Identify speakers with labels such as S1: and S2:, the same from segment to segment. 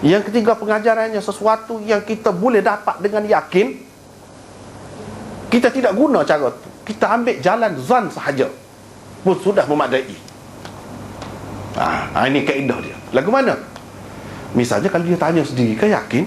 S1: Yang ketiga pengajarannya sesuatu yang kita boleh dapat dengan yakin kita tidak guna cara tu. Kita ambil jalan zan sahaja pun sudah memadai. Ah, ini kaedah dia. Lagu mana? Misalnya kalau dia tanya sendiri, kan yakin?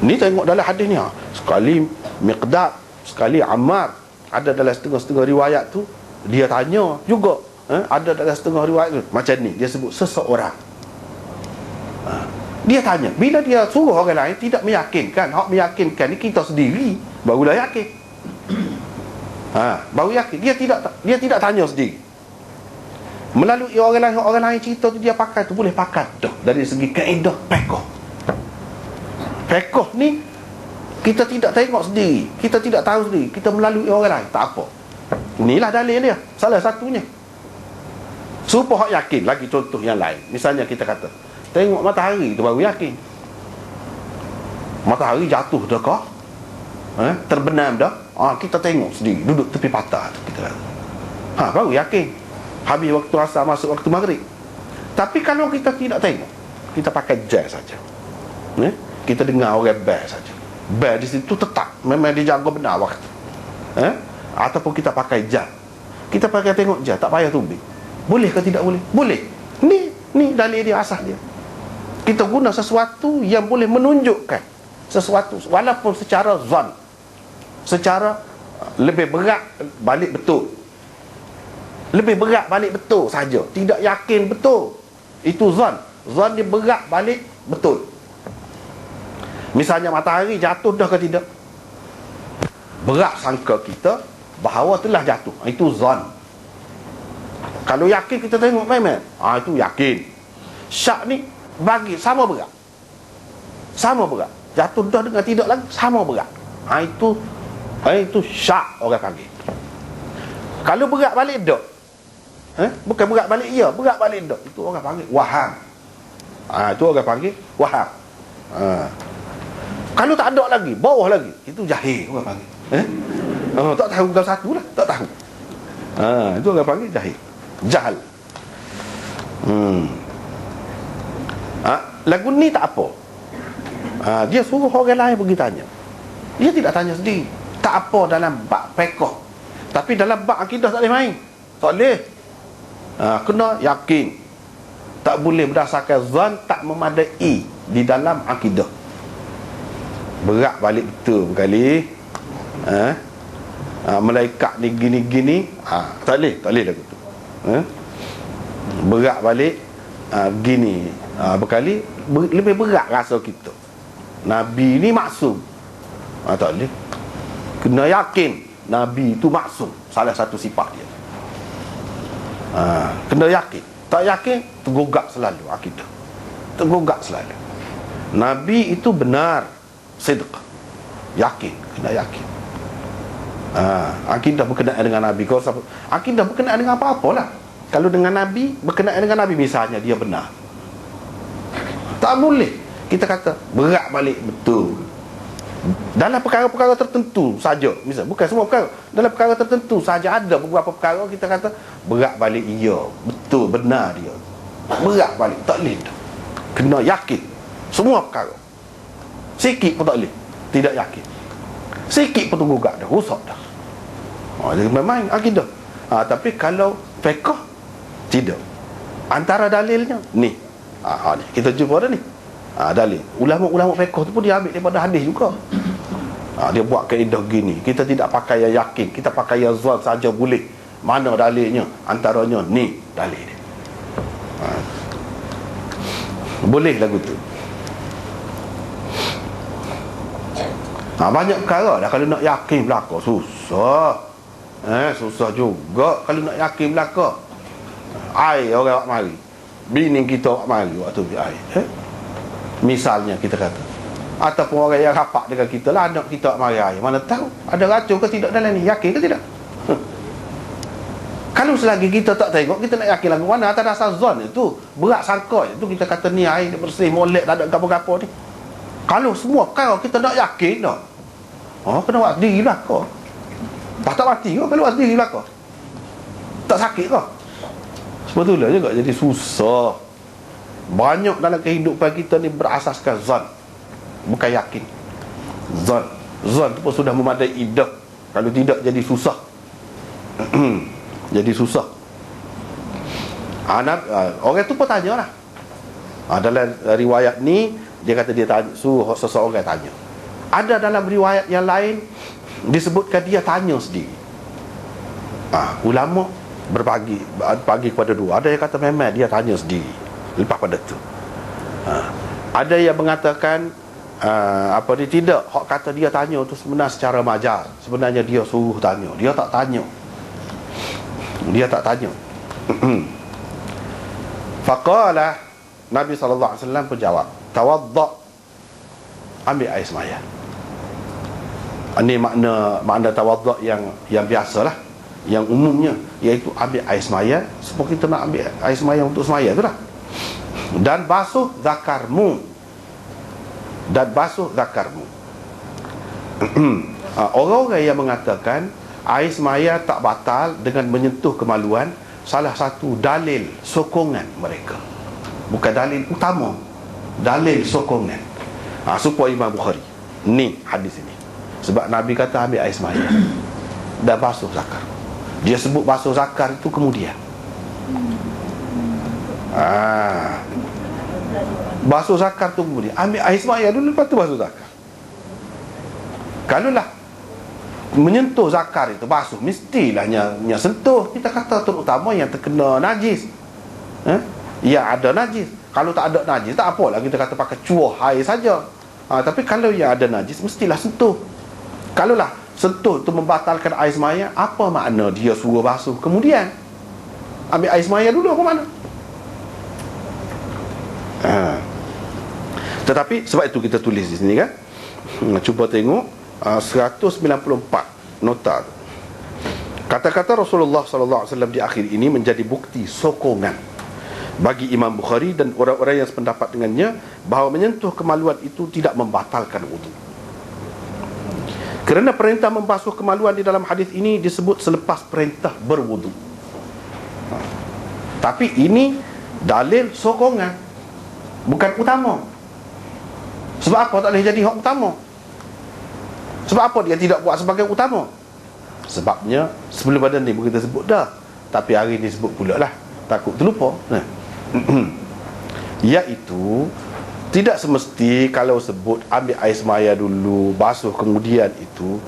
S1: Ni tengok dalam hadis ni ha. Sekali Miqdad, sekali Ammar ada dalam setengah-setengah riwayat tu dia tanya juga eh, ada dalam setengah riwayat tu macam ni dia sebut seseorang ha. Dia tanya bila dia suruh orang lain tidak meyakinkan. Hak meyakinkan ni kita sendiri barulah yakin. Ha, baru yakin. Dia tidak dia tidak tanya sendiri. Melalui orang lain orang lain cerita tu dia pakai tu boleh pakai dah. Dari segi kaedah pekoh. Pekoh ni kita tidak tengok sendiri. Kita tidak tahu sendiri. Kita melalui orang lain. Tak apa. Inilah dalil dia. Salah satunya. Supaya hak yakin. Lagi contoh yang lain. Misalnya kita kata tengok matahari tu baru yakin. Matahari jatuh dah kah? Eh, terbenam dah? Ha, kita tengok sendiri duduk tepi patah tu kita. Kata ha, baru yakin. Habis waktu asar masuk waktu maghrib. Tapi kalau kita tidak tengok kita pakai jazz saja. Eh? kita dengar orang bass saja. Bel di situ tetap. Memang dia jaga benar waktu. Eh? ataupun kita pakai jam. Kita pakai tengok jam tak payah tubik boleh ke tidak boleh? Boleh. Ni ni dalil dia asas dia kita guna sesuatu yang boleh menunjukkan sesuatu walaupun secara zon secara uh, lebih berat balik betul lebih berat balik betul saja tidak yakin betul itu zon zon dia berat balik betul Misalnya matahari jatuh dah ke tidak? Berat sangka kita bahawa telah jatuh. Itu zon. Kalau yakin kita tengok memang. Ah itu yakin. Syak ni bagi sama berat. Sama berat. Jatuh dah dengan tidak lagi sama berat. Ha itu ha, itu syak orang panggil. Kalau berat balik dak. Eh? Bukan berat balik ya, berat balik dak. Itu orang panggil waham. Ah itu orang panggil waham. Ha. Kalau tak ada lagi, bawah lagi, itu jahil orang panggil. Eh? Oh, tak tahu kau satu lah, tak tahu. Ha, itu orang panggil jahil. Jahal. Hmm. Lagu ni tak apa. Ha, dia suruh orang lain pergi tanya. Dia tidak tanya sendiri. Tak apa dalam bak pekoh. Tapi dalam bak akidah tak boleh main. Tak boleh. Ha, kena yakin. Tak boleh berdasarkan zan tak memadai di dalam akidah berat balik betul kali ha? ha malaikat ni gini-gini ha tak boleh tak boleh lagu tu ha berat balik ha, gini ha, berkali ber, lebih berat rasa kita. Nabi ni maksum. Ha, tak boleh. Kena yakin nabi tu maksum. Salah satu sifat dia. Ha, kena yakin. Tak yakin tergugak selalu akidah tergugak selalu. Nabi itu benar. Sidq. Yakin. Kena yakin. Ha, akidah berkenaan dengan Nabi. Kau akidah berkenaan dengan apa-apa lah kalau dengan Nabi berkenaan dengan Nabi misalnya dia benar tak boleh. Kita kata berat balik. Betul. Dalam perkara-perkara tertentu saja. Misal bukan semua perkara. Dalam perkara tertentu saja ada beberapa perkara kita kata berat balik iya betul benar dia. Berat balik tak boleh. Kena yakin. Semua perkara. Sikit pun tak boleh. Tidak yakin. Sikit pun tunggu gak dah Rusak dah. Oh, Jadi memang akidah. Ha, Tapi kalau Fekah Tidak. Antara dalilnya Ni ha, ha, ni. Kita jumpa dah ni ha, Dalil Ulama-ulama fekah tu pun dia ambil Daripada hadis juga ha, Dia buat kaedah gini Kita tidak pakai yang yakin Kita pakai yang zual saja boleh Mana dalilnya Antaranya ni Dalil dia ha. Boleh lagu tu Ha, banyak perkara dah kalau nak yakin belaka susah. Eh susah juga kalau nak yakin belaka. Ai orang buat mari. Bini kita mari waktu bi ai. Eh? Misalnya kita kata ataupun orang yang rapat dengan kita lah anak kita mari ai. Mana tahu ada racun ke tidak dalam ni? Yakin ke tidak? Kalau selagi kita tak tengok Kita nak yakin lagu mana Atas dasar zon itu Berat sangka itu Kita kata ni air bersih Molek tak ada gapo-gapo ni Kalau semua Kalau kita nak yakin tak Oh, kena buat lah kau. Tak tak mati kau, kena buat lah kau. Tak sakit Sebetulnya juga jadi susah. banyak dalam kehidupan kita ni berasaskan zon bukan yakin. Zon zon tu pun sudah memadai idah kalau tidak jadi susah. Jadi susah. Anak uh, orang tu pun tanya lah uh, dalam riwayat ni dia kata dia tanya suruh seseorang tanya. Ada dalam riwayat yang lain disebutkan dia tanya sendiri. Uh, ulama berbagi bagi kepada dua. Ada yang kata memang dia tanya sendiri lepas pada tu. Uh, ada yang mengatakan uh, apa dia tidak. Hak kata dia tanya tu sebenarnya secara majar sebenarnya dia suruh tanya. Dia tak tanya. Dia tak tanya. Faqala Nabi sallallahu alaihi wasallam pun jawab tawadda ambil air semaya ini makna makna tawadda yang yang biasalah yang umumnya iaitu ambil air semaya seperti kita nak ambil air semaya untuk semaya tu lah. Dan basuh zakarmu. Dan basuh zakarmu. Ah, orang-orang yang mengatakan air semaya tak batal dengan menyentuh kemaluan salah satu dalil sokongan mereka. Bukan dalil utama dalil sokongan. Ha, supaya Imam Bukhari. Ni hadis ini. Sebab Nabi kata ambil air semaya dan basuh zakar dia sebut basuh zakar itu kemudian. Ah. Basuh zakar tu kemudian. Ambil air semaya dulu lepas tu basuh zakar. Kalau lah menyentuh zakar itu basuh mestilah yang, sentuh. Kita kata terutama yang terkena najis. Eh? yang ada najis. Kalau tak ada najis tak apalah kita kata pakai cuah air saja. Ha, tapi kalau yang ada najis mestilah sentuh. Kalau lah sentuh tu membatalkan air semaya apa makna dia suruh basuh? Kemudian ambil air semaya dulu apa makna? Ha. tetapi sebab itu kita tulis di sini kan? Hmm, cuba tengok uh, 194 nota kata-kata Rasulullah sallallahu alaihi wasallam di akhir ini menjadi bukti sokongan bagi Imam Bukhari dan orang-orang yang sependapat dengannya bahawa menyentuh kemaluan itu tidak membatalkan wudhu kerana perintah membasuh kemaluan di dalam hadis ini disebut selepas perintah berwudhu ha. tapi ini dalil sokongan bukan utama. Sebab apa tak boleh jadi hak utama? Sebab apa dia tidak buat sebagai utama? Sebabnya sebelum pada ni kita sebut dah. Tapi hari ni sebut pula lah. Takut terlupa. Nah. iaitu tidak semesti kalau sebut ambil air semaya dulu basuh kemudian itu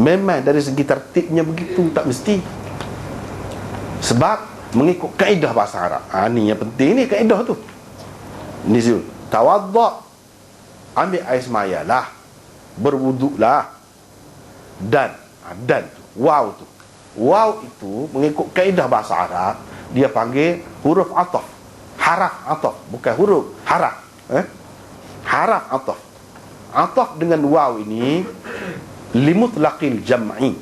S1: memang dari segi tertibnya begitu tak mesti. Sebab mengikut kaedah bahasa Arab. Ha, ni yang penting ni kaedah tu. Ni Zul tawadda ambil air semaya lah berwuduk lah dan ha, dan wow tu. Wow itu mengikut kaedah bahasa Arab dia panggil huruf ataf haraf ataf bukan huruf haraf. Eh haraf ataf. Ataf dengan waw ini limutlaqil jam'i.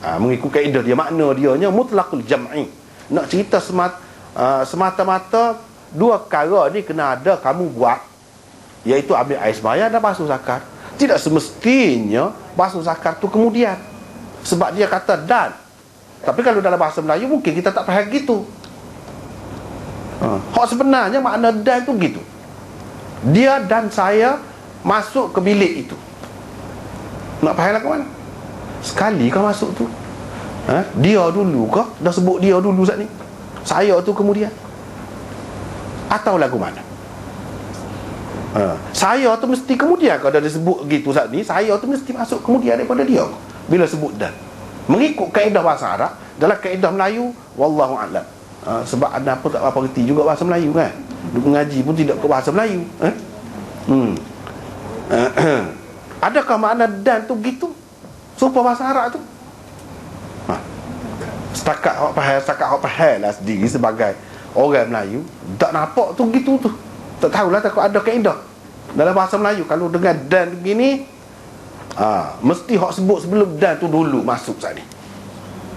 S1: Ha, mengikut kaedah dia makna dia nya mutlaqul jam'i. Nak cerita semat, uh, semata-mata dua perkara ni kena ada kamu buat iaitu ambil air sembahyang dan basuh zakat. Tidak semestinya basuh zakat tu kemudian. Sebab dia kata dan. Tapi kalau dalam bahasa Melayu mungkin kita tak faham gitu. Ha. Hak sebenarnya makna dan tu gitu dia dan saya masuk ke bilik itu. Nak faham lah ke mana sekali kau masuk tu. Ha? dia dulu kau dah sebut dia dulu saat ni. Saya tu kemudian. Atau lagu mana? Ha. saya tu mesti kemudian kalau dah disebut gitu saat ni saya tu mesti masuk kemudian daripada dia. Bila sebut dan. Mengikut kaedah bahasa Arab dalam kaedah Melayu wallahu a'lam. Ha, sebab anda apa tak apa reti juga bahasa Melayu kan mengaji pun tidak ke bahasa Melayu eh? hmm. adakah makna dan tu gitu supaya bahasa Arab tu? Ha. setakat awak faham setakat awak faham lah sendiri sebagai orang Melayu tak nampak tu gitu tu. Tak tahulah takut ada kaedah. Dalam bahasa Melayu kalau dengan dan begini ha, mesti hak sebut sebelum dan tu dulu masuk saat ni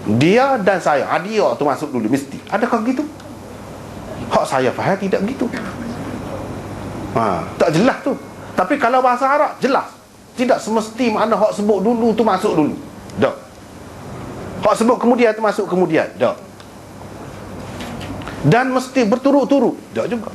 S1: dia dan saya ha, dia tu masuk dulu mesti. Adakah gitu hak saya faham tidak gitu ha, tak jelas tu. Tapi kalau bahasa Arab jelas. Tidak semesti mana hak sebut dulu tu masuk dulu. Tak. Hak sebut kemudian tu masuk kemudian. Tak. Dan mesti berturut-turut. Tak juga